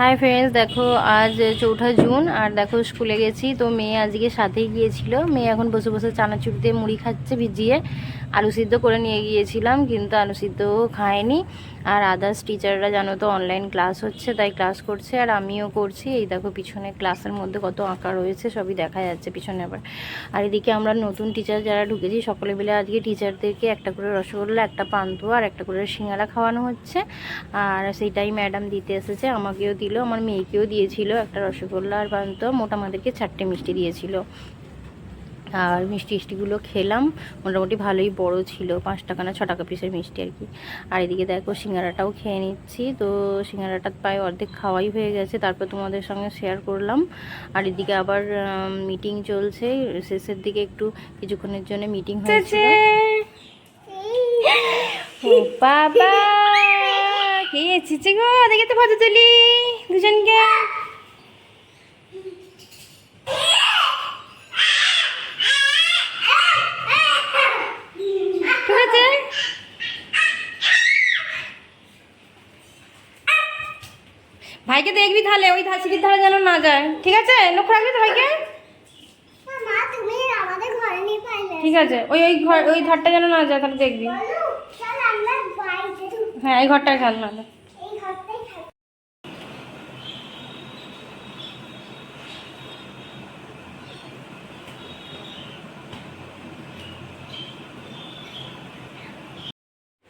Hi friends দেখো আজ চৌঠা জুন আর দেখো স্কুলে গেছি। তো মেয়ে আজকে সাথেই গিয়েছিল। মেয়ে এখন বসে বসে চানাচুর দিয়ে মুড়ি খাচ্ছে, ভিজিয়ে আলু সিদ্ধ করে নিয়ে গিয়েছিলাম, কিন্তু আলু সিদ্ধ খায়নি। আর আদার্স টিচাররা জানো তো অনলাইন ক্লাস হচ্ছে, তাই ক্লাস করছে আর আমিও করছি। এই দেখো পিছনে ক্লাসের মধ্যে কত আঁকা রয়েছে, সবই দেখা যাচ্ছে পিছনে আবার। আর এদিকে আমরা নতুন টিচার যারা ঢুকেছি, সকলে মিলে আজকে টিচারদেরকে একটা করে রসগোল্লা, একটা পান্তুয়া আর একটা করে সিঙ্গারা খাওয়ানো হচ্ছে। আর সেইটাই ম্যাডাম দিতে এসেছে, আমাকেও দিল আমার মেয়েকেও দিয়েছিল একটা রসগোল্লা আর পান্তুয়া মোট আমাদেরকে চারটে মিষ্টি দিয়েছিল। আর মিষ্টি মিষ্টিগুলো খেলাম মোটামুটি ভালোই বড় ছিল পাঁচ টাকা না ছ টাকা পিসের মিষ্টি আর কি। আর এদিকে দেখো সিঙ্গারাটাও খেয়ে নিচ্ছি তো সিঙ্গারাটা প্রায় অর্ধেক খাওয়াই হয়ে গেছে তারপর তোমাদের সঙ্গে শেয়ার করলাম। আর এদিকে আবার মিটিং চলছে শেষের দিকে একটু কিছুক্ষণের জন্য মিটিং হয়েছে ও বাবা! কে এসেছে গো দেখে তো ফটো তুলি দুজনকে। ভাইকে দেখবি তাহলে ওই ধাসির ধারে যেন না যায়। ঠিক আছে? লক্ষ্য রাখবি তো ভাইকে? ঠিক আছে ওই ওই ঘর ওই ধারটা যেন না যায় তাহলে দেখবি। হ্যাঁ এই ঘরটায় খেল না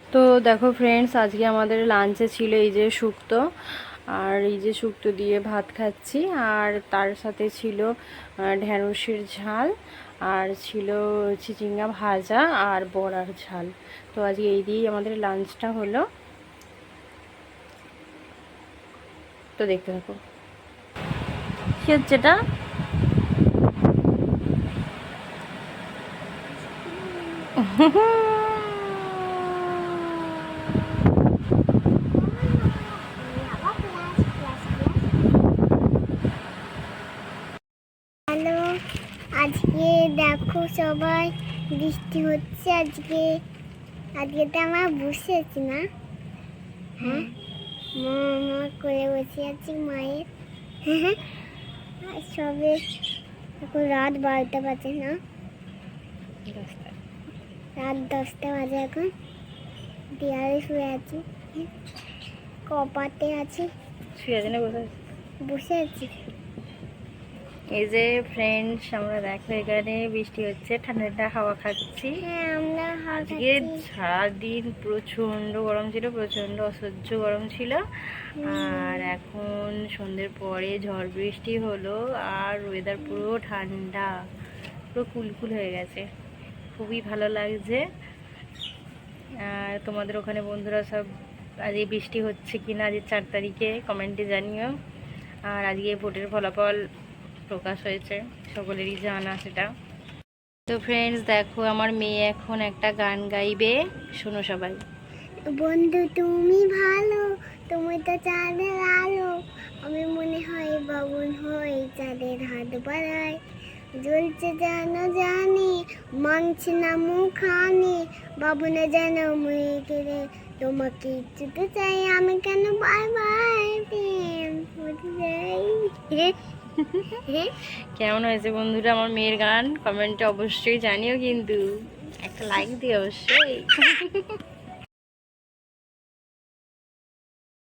তো দেখো ফ্রেন্ডস আজকে আমাদের লাঞ্চে ছিল এই যে শুক্তো আর এই যে শুক্তো দিয়ে ভাত খাচ্ছি আর তার সাথে ছিল ঢ্যাঁড়সের ঝাল আর ছিল চিচিঙ্গা ভাজা আর বড়ার ঝাল। তো আজকে এই দিয়েই আমাদের লাঞ্চটা হলো। তো দেখতে থাকো। কি হচ্ছে এটা? হ্যালো আজকে দেখো সবাই বৃষ্টি হচ্ছে আজকে। আজকে তো আমার বসে আছি না? হ্যাঁ? মা মা করে বসে আছি মায়ের। সবে এখন রাত বারোটা বাজে না। রাত দশটা বাজে এখন। দেয়ালে শুয়ে আছি। কপাতে আছি। শুয়ে আছে না বসে আছে? বসে আছি। এই যে ফ্রেন্ডস আমরা দেখো এখানে বৃষ্টি হচ্ছে ঠান্ডা হাওয়া খাচ্ছি। হ্যাঁ আজকে সারাদিন প্রচণ্ড গরম ছিল প্রচণ্ড অসহ্য গরম ছিল। আর এখন সন্ধ্যের পরে ঝড় বৃষ্টি হলো আর ওয়েদার পুরো ঠান্ডা পুরো কুলকুল হয়ে গেছে। খুবই ভালো লাগছে। আর তোমাদের ওখানে বন্ধুরা সব আজকে বৃষ্টি হচ্ছে কি না আজকে চার তারিখে কমেন্টে জানিও। আর আজকে ভোটের ফলাফল প্রকাশ হয়েছে, সকলেরই জানা সেটা। তো ফ্রেন্ডস দেখো আমার মেয়ে এখন একটা গান গাইবে, শোনো সবাই। বন্ধু, তুমি ভালো, তুমি তো চাঁদের আলো। আমি মনে হয় বাবুন হই চাঁদের হাত বাড়ায় জ্বলছে যেন জানি মাংছে না মুখানি বাবুনে যেন মুয়ে গেলে তোমাকে ইচ্ছুতে চাই, আমি কেন করতে যাই? কেমন হয়েছে বন্ধুরা আমার মেয়ের গান? কমেন্টে অবশ্যই জানিও কিন্তু। একটা লাইক দিয়ে অবশ্যই।